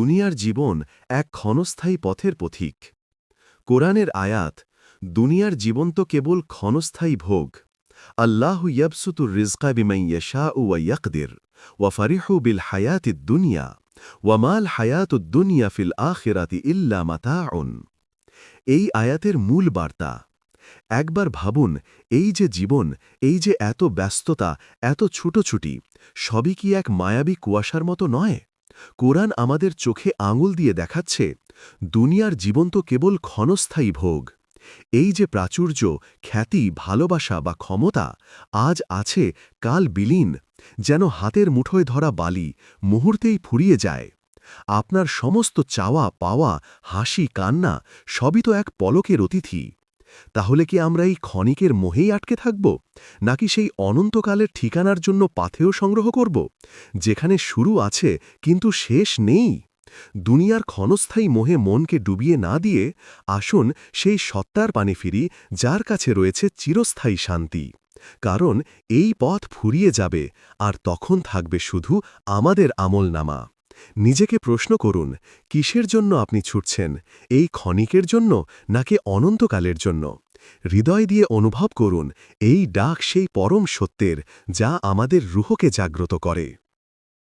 দুনিয়ার জীবন এক ক্ষণস্থায়ী পথের পথিক। কোরআনের আয়াত, দুনিয়ার জীবন তো কেবল ক্ষণস্থায়ী ভোগ। আল্লাহ ইয়াবসুতুর রিজকা বিমাইয়াশা ওয়া ইয়াকদির, ওয়া ফারিহু বিল হায়াতিদ দুনিয়া ওয়ামাল হায়াতুদ দুনিয়া ফিল আখিরাতি ইল্লা মাতাউন। এই আয়াতের মূল বার্তা, একবার ভাবুন, এই যে জীবন, এই যে এত ব্যস্ততা, এত ছুটোছুটি, সবই কি এক মায়াবী কুয়াশার মতো নয়? কোরআন আমাদের চোখে আঙুল দিয়ে দেখাচ্ছে, দুনিয়ার জীবন তো কেবল ক্ষণস্থায়ী ভোগ। এই যে প্রাচুর্য, খ্যাতি, ভালোবাসা বা ক্ষমতা, আজ আছে, কাল বিলীন, যেন হাতের মুঠোয় ধরা বালি, মুহূর্তেই ফুরিয়ে যায়। আপনার সমস্ত চাওয়া, পাওয়া, হাসি, কান্না, সবই তো এক পলকের অতিথি। তাহলে কি আমরা এই ক্ষণিকের মোহেই আটকে থাকব? নাকি সেই অনন্তকালের ঠিকানার জন্য পাথেও সংগ্রহ করব? যেখানে শুরু আছে, কিন্তু শেষ নেই। দুনিয়ার ক্ষণস্থায়ী মোহে মনকে ডুবিয়ে না দিয়ে আসুন সেই সত্তার পানে ফিরি, যার কাছে রয়েছে চিরস্থায়ী শান্তি। কারণ এই পথ ফুরিয়ে যাবে, আর তখন থাকবে শুধু আমাদের আমলনামা। নিজেকে প্রশ্ন করুন, কিসের জন্য আপনি ছুটছেন? এই ক্ষণিকের জন্য নাকি অনন্তকালের জন্য? হৃদয় দিয়ে অনুভব করুন, এই ডাক সেই পরম সত্যের যা আমাদের রুহকে জাগ্রত করে।